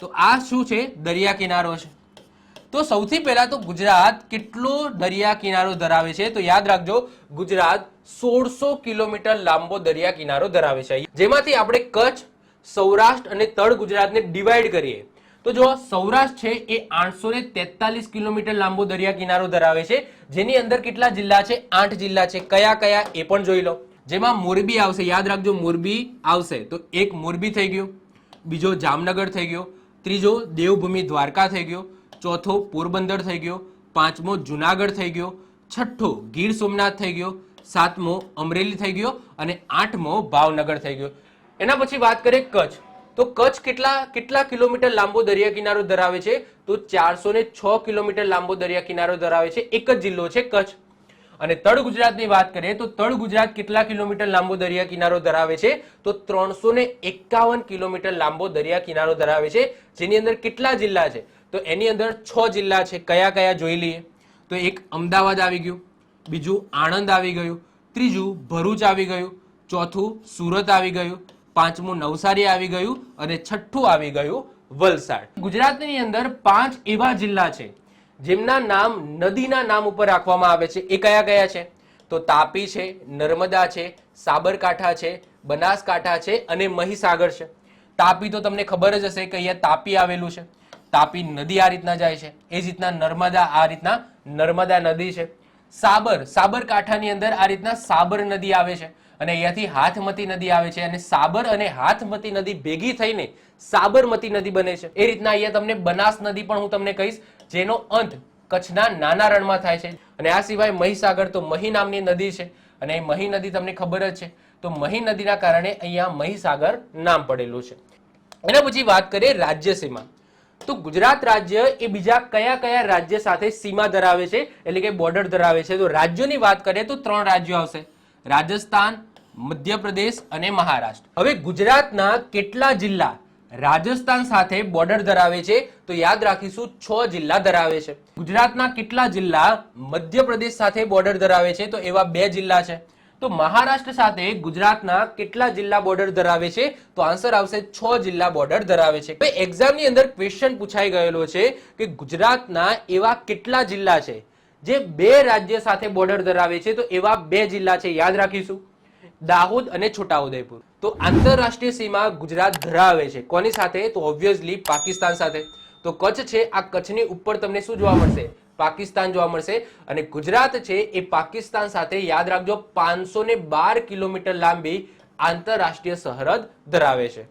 તો આ શું છે? દરિયા કિનારો છે. તો સૌથી પહેલા તો ગુજરાત કેટલો દરિયા કિનારો ધરાવે છે? તો યાદ રાખજો, ગુજરાત સોળસો કિલોમીટર લાંબો દરિયા કિનારો ધરાવે છે. જેમાંથી આપણે કચ્છ, સૌરાષ્ટ્ર અને તળ ગુજરાતને ડિવાઈડ કરીએ. તો જો સૌરાષ્ટ્ર છે એ આઠસો ને તેતાલીસ કિલોમીટર લાંબો દરિયા કિનારો ધરાવે છે. જેની અંદર કેટલા જિલ્લા છે? આઠ જિલ્લા છે. કયા કયા એ પણ જોઈ લો. જેમાં મોરબી આવશે. યાદ રાખજો, મોરબી આવશે. તો એક મોરબી થઈ ગયું. બીજો જામનગર થઈ ગયો. ત્રીજો, દેવભૂમિ દ્વારકા થઈ ગયો. ચોથો, પોરબંદર થઈ ગયો. પાંચમો, જુનાગઢ થઈ ગયો. છઠ્ઠો, ગીર સોમનાથ થઈ ગયો. સાતમો, અમરેલી થઈ ગયો અને આઠમો, ભાવનગર થઈ ગયો. એના પછી વાત કરીએ કચ્છ. તો કચ્છ કેટલા કેટલા કિલોમીટર લાંબો દરિયા કિનારો ધરાવે છે? તો ચારસો ને છ કિલોમીટર લાંબો દરિયા કિનારો ધરાવે છે. એક જ જિલ્લો છે કચ્છ. અને તળ ગુજરાતની વાત કરીએ તો તળ ગુજરાત કેટલા કિલોમીટર લાંબો દરિયા કિનારો ધરાવે છે? તો ત્રણસો એકાવન કિલોમીટર લાંબો દરિયા કિનારો ધરાવે છે, જેની અંદર કેટલા જિલ્લા છે? તો એની અંદર છ જિલ્લા છે. કયા કયા જોઈ લઈએ? તો એક અમદાવાદ આવી ગયું, બીજું આણંદ આવી ગયું, ત્રીજું ભરૂચ આવી ગયું, ચોથું સુરત આવી ગયું, પાંચમું નવસારી આવી ગયું અને છઠ્ઠું આવી ગયું વલસાડ. ગુજરાતની અંદર પાંચ એવા જિલ્લા છે જેમના નામ નદીના નામ ઉપર રાખવામાં આવે છે, એ કયા કયા છે? તો તાપી છે, નર્મદા છે, સાબરકાંઠા છે, બનાસકાંઠા છે અને મહીસાગર છે. તાપી તો તમને ખબર જ હશે કે અહીંયા તાપી આવેલું છે. તાપી નદી આ રીતના જાય છે. એ જ રીતના નર્મદા આ રીતના નર્મદા નદી છે. સાબર, સાબરકાંઠાની અંદર આ રીતના સાબર નદી આવે છે. અને અહીંયાથી હાથમતી નદી આવે છે અને સાબર અને હાથમતી નદી ભેગી થઈને સાબરમતી નદી બને છે. એ રીતના અહીંયા તમને બનાસ નદી પણ હું તમને કહીશ. જેનો અંત કચ્છના નાના રણમાં થાય છે. અને આ સિવાય મહીસાગર તો મહી નામની નદી છે. અને એ મહી નદી તમને ખબર જ છે. તો મહી નદીના કારણે અહીંયા મહીસાગર નામ પડેલું છે. એના પછી વાત કરીએ રાજ્ય સીમા. તો ગુજરાત રાજ્ય એ બીજા કયા કયા રાજ્ય સાથે સીમા ધરાવે છે? એટલે કે બોર્ડર ધરાવે છે. તો રાજ્યોની વાત કરીએ તો ત્રણ રાજ્યો આવશે. રાજસ્થાન, મધ્યપ્રદેશ અને મહારાષ્ટ્ર. હવે ગુજરાતના કેટલા જિલ્લા રાજસ્થાન સાથે બોર્ડર ધરાવે છે. તો યાદ રાખીશું, છ જિલ્લા ધરાવે છે. ગુજરાતના કેટલા જિલ્લા મધ્યપ્રદેશ સાથે બોર્ડર ધરાવે છે? તો એવા બે જિલ્લા છે. તો મહારાષ્ટ્ર સાથે ગુજરાતના કેટલા જિલ્લા બોર્ડર ધરાવે છે? તો આન્સર આવશે, છ જિલ્લા બોર્ડર ધરાવે છે. એક્ઝામની અંદર ક્વેશ્ચન પૂછાઈ ગયેલો છે કે ગુજરાતના એવા કેટલા જિલ્લા છે? જે બે રાજ્ય સાથે બોર્ડર ધરાવે છે, તો એવા બે જિલ્લા છે. યાદ રાખીશું. દાહોદ અને છોટાઉદેપુર. તો આંતરરાષ્ટ્રીય સીમા ગુજરાત ધરાવે છે. કોની સાથે? તો ઓબ્વિયસલી પાકિસ્તાન સાથે. તો કચ્છ છે, આ કચ્છની ઉપર તમને શું જોવા મળશે? પાકિસ્તાન જોવા મળશે. અને ગુજરાત છે, એ પાકિસ્તાન સાથે યાદ રાખજો, પાંચસો ને બાર કિલોમીટર લાંબી આંતરરાષ્ટ્રીય સરહદ ધરાવે છે.